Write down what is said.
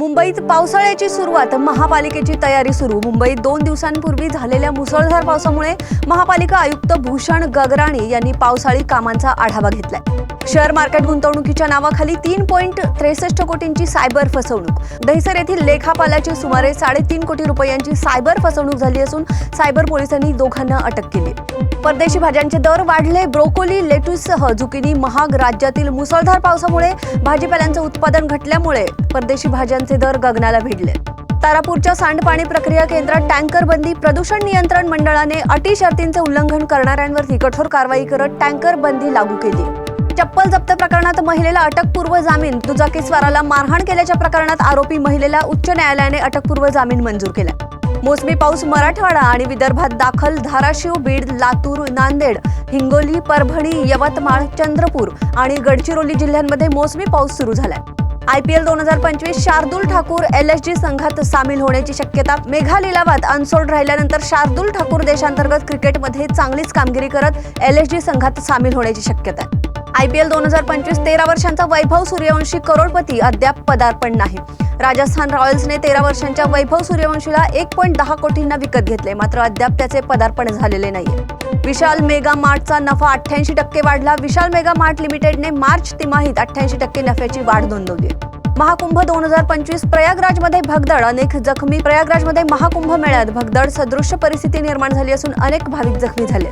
मुंबईत पावसाळ्याची सुरुवात महापालिकेची तयारी सुरू. मुंबईत दोन दिवसांपूर्वी झालेल्या मुसळधार पावसामुळे महापालिका आयुक्त भूषण गगराणी यांनी पावसाळी कामांचा आढावा घेतलाय. शेअर मार्केट गुंतवणुकीच्या नावाखाली तीन पॉईंट त्रेसष्ट कोटींची सायबर फसवणूक. दहिसर येथील लेखापालाची सुमारे साडेतीन कोटी रुपयांची सायबर फसवणूक झाली असून सायबर पोलिसांनी दोघांना अटक केली. परदेशी भाज्यांचे दर वाढले. ब्रोकोली लेटूससह झुकिनी महाग राज्यातील मुसळधार पावसामुळे भाजीपाल्यांचं उत्पादन घटल्यामुळे परदेशी भाज्यांचे दर गगनाला भिडले. तारापूरच्या सांडपाणी प्रक्रिया केंद्रात टँकर बंदी प्रदूषण नियंत्रण मंडळाने अटी शर्तींचे उल्लंघन करणाऱ्यांवरती कठोर कारवाई करत टँकर बंदी लागू केली. चप्पल जप्त प्रकरणात महिलेला अटकपूर्व जामीन दुचाकीस्वाराला मारहाण केल्याच्या प्रकरणात आरोपी महिलेला उच्च न्यायालयाने अटकपूर्व जामीन मंजूर केला. मोसमी पाऊस मराठवाडा आणि विदर्भात दाखल धाराशिव बीड लातूर नांदेड हिंगोली परभणी यवतमाळ चंद्रपूर आणि गडचिरोली जिल्ह्यांमध्ये मोसमी पाऊस सुरू झालाय. आय पी एल दोन हजार पंचवीस Shardul Thakur L S G संघात सामील होण्याची शक्यता मेघा लिलावात अनसोल्ड राहिल्यानंतर शार्दूल ठाकूर देशांतर्गत क्रिकेटमध्ये चांगलीच कामगिरी करत एल एस जी संघात सामील होण्याची शक्यता आहे. आय पी एल दोन हजार पंचवीस तेरा वर्षांचा वैभव सूर्यवंशी करोडपती अद्याप पदार्पण नाही. राजस्थान रॉयल्सने तेरा वर्षांच्या वैभव सूर्यवंशीला एक पॉईंट दहा कोटींना विकत घेतले मात्र अद्याप त्याचे पदार्पण झालेले नाहीये. विशाल मेगा मार्टचा नफा अठ्ठ्याऐंशी टक्के वाढला. विशाल मेगा मार्ट लिमिटेडने मार्च तिमाहीत अठ्ठ्याऐंशी टक्के नफ्याची वाढ नोंदवली. महाकुंभ दोन हजार पंचवीस प्रयागराजमध्ये भगदड. अनेक जखमी प्रयागराजमध्ये महाकुंभ मेळ्यात भगदड सदृश्य परिस्थिती निर्माण झाली असून अनेक भाविक जखमी झाले.